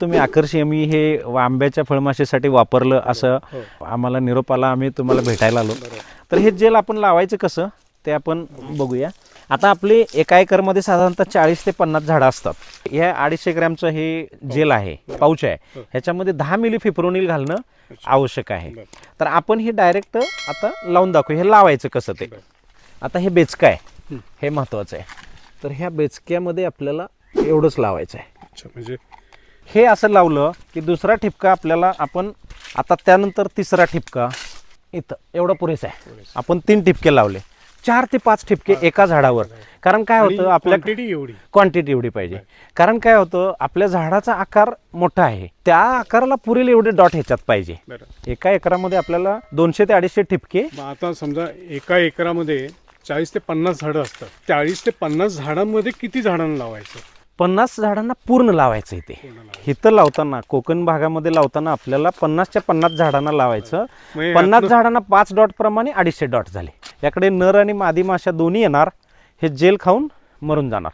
तुम्ही आकर्षी मी हे आंब्याच्या फळमाशीसाठी वापरलं असं. हो. आम्हाला निरोप आला आम्ही तुम्हाला भेटायला आलो. तर हे जेल आपण लावायचं कसं ते आपण बघूया. आता आपले एका एकरमध्ये साधारणतः चाळीस ते पन्नास झाडं असतात. या अडीचशे ग्रॅमचं हे जेल आहे पाऊच आहे. हो. ह्याच्यामध्ये दहा मिली फिप्रोनिल घालणं आवश्यक आहे. तर आपण हे डायरेक्ट आता लावून दाखवू. हे लावायचं कसं ते. आता हे बेचकं आहे. हं. हे महत्त्वाचं आहे. तर ह्या बेचक्यामध्ये आपल्याला एवढंच लावायचं आहे. म्हणजे हे असं लावलं की दुसरा ठिपका आपल्याला आपण आता त्यानंतर तिसरा ठिपका इथं एवढं पुरेसा आहे. आपण तीन ठिपके लावले. चार ते पाच ठिपके एका झाडावर. कारण काय होतं आपल्या क्वांटिटी एवढी. क्वांटिटी एवढी पाहिजे. कारण काय होतं आपल्या झाडाचा आकार मोठा आहे. त्या आकाराला पुरेल एवढे डॉट ह्याच्यात पाहिजे. एका एकरामध्ये आपल्याला दोनशे ते अडीचशे ठिपके आता समजा एका एकरामध्ये चाळीस ते पन्नास झाडं असतात. चाळीस ते पन्नास झाडांमध्ये किती झाडांना लावायचं? पन्नास झाडांना पूर्ण लावायचं इथे पूर्ण लावायचं. इथं लावताना कोकण भागामध्ये लावताना आपल्याला पन्नासच्या पन्नास झाडांना लावायचं. पन्नास झाडांना पाच डॉट प्रमाणे अडीचशे डॉट झाले. याकडे नर आणि मादी माशा दोन्ही येणार. हे जेल खाऊन मरून जाणार.